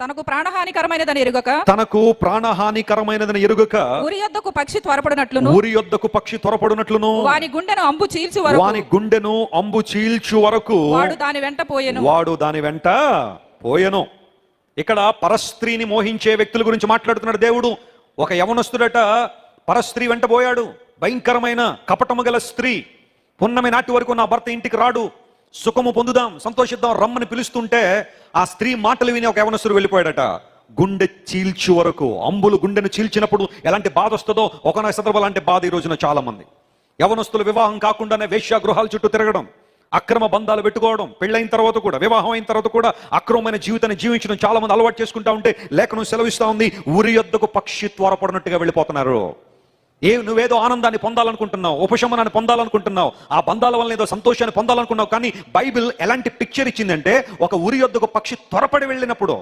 తనకు ప్రాణహానికరమైనదని ఎరుగక? తనకు ప్రాణహానికరమైనదని ఎరుగక? ఉరి యొద్దకు పక్షి త్వరపడినట్లును? ఊరి యొద్దకు పక్షి త్వరపడినట్లును? వాని గుండెను అంబు చీల్చి వరకు? వాని గుండెను అంబు చీల్చు వరకు? వాడు దాని వెంట పోయెను. వాడు దాని వెంట పోయెను. ఇక్కడ పరస్త్రీని మోహించే వ్యక్తుల గురించి మాట్లాడుతున్నాడు దేవుడు. ఒక యవనస్తుడట పరస్త్రీ వెంట పోయాడు. భయంకరమైన కపటము గల స్త్రీ. పున్నమి నాటి వరకు నా భర్త ఇంటికి రాడు. సుఖము పొందుదాం సంతోషిద్దాం రమ్మని పిలుస్తుంటే ఆ స్త్రీ మాటలు విని ఒక యవనసురు వెళ్ళిపోయాడట. గుండె చీల్చు వరకు అంబులు గుండెను చీల్చినప్పుడు ఎలాంటి బాధ వస్తుందో ఒకనొక సందర్భం అలాంటి బాధ ఈ రోజున చాలా మంది యవనస్తులు వివాహం కాకుండానే వేశ్యా గృహాల చుట్టూ తిరగడం అక్రమ బంధాలు పెట్టుకోవడం పెళ్ళైన తర్వాత కూడా వివాహం అయిన తర్వాత కూడా అక్రమమైన జీవితాన్ని జీవించడం చాలా మంది అలవాటు చేసుకుంటా ఉంటే లేఖనం సెలవిస్తూ ఉంది ఉరి యొద్దకు పక్షి త్వరపడినట్టుగా వెళ్ళిపోతున్నారు. ఏ నువ్వేదో ఆనందాన్ని పొందాలనుకుంటున్నావు ఉపశమనాన్ని పొందాలనుకుంటున్నావు ఆ బంధాల వల్ల ఏదో సంతోషాన్ని పొందాలనుకున్నావు కానీ బైబిల్ ఎలాంటి పిక్చర్ ఇచ్చిందంటే ఒక ఉరి యొద్దకు పక్షి త్వరపడి వెళ్ళినప్పుడు